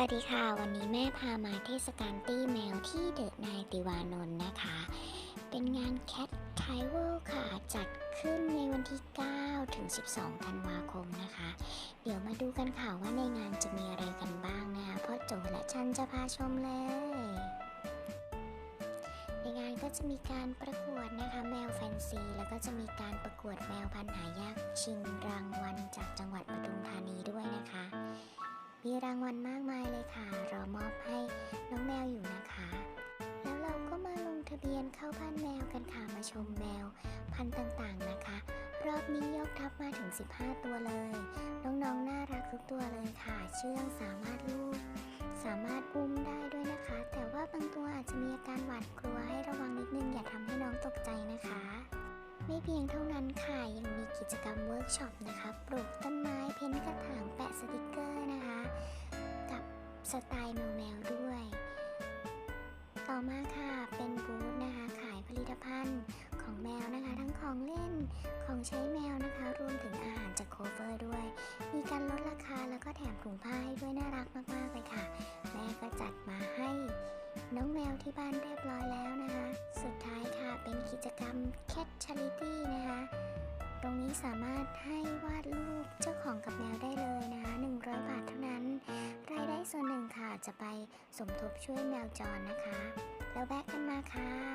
วัสดีค่ะ วันนี้แม่พามาเทศกาลตี้แมวที่เดอะนายติวานนท์นะคะ เป็นงาน Cat t i w a l ค่ะ จัดขึ้นในวันที่ 9 ถึง 12 ธันวาคมนะคะ เดี๋ยวมาดูกันค่ะว่าในงานจะมีอะไรกันบ้างนะคะพราะโจและชันจะพาชมเลย ในงานก็จะมีการประกวดนะคะแมวแฟนซี แล้วก็จะมีการประกวดแมวพันธุ์หายากชิงรางวัลจากจังหวัด รางวัลมากมายเลยค่ะรอมอบให้น้องแมวอยู่นะคะ แล้วเราก็มาลงทะเบียนเข้าบ้านแมวกันค่ะมาชมแมว พันธุ์ต่างๆนะคะ รอบนี้ยกทัพมาถึง 15 ตัวเลย น้องๆน่ารักทุกตัวเลยค่ะ เชื่องสามารถลูบสามารถอุ้มได้ด้วยนะคะ แต่ว่าบางตัวอาจจะมีอาการหวาดกลัวให้ระวังนิดนึงอย่าทำให้น้องตกใจนะคะ ไม่เพียงเท่านั้นค่ะยังมีกิจกรรมเวิร์กช็อปนะคะปลูกต้น สไตล์แมวแมวด้วย ต่อมาค่ะเป็นบูธนะคะ ขายผลิตภัณฑ์ของแมวนะคะ ทั้งของเล่นของใช้แมวนะคะ รวมถึงอาหารจากโคเวอร์ด้วย มีการลดราคาแล้วก็แถมถุงผ้าให้ด้วยน่ารักมากๆเลยค่ะ แม่ก็จัดมาให้น้องแมวที่บ้านเรียบร้อยแล้วนะคะ สุดท้ายค่ะเป็นกิจกรรม Cat Charity นะคะ ตรงนี้สามารถให้วาดรูปเจ้าของกับแมวได้เลย จะไปสมทบช่วยแมวจรนะคะ แล้วแวะกันมาค่ะ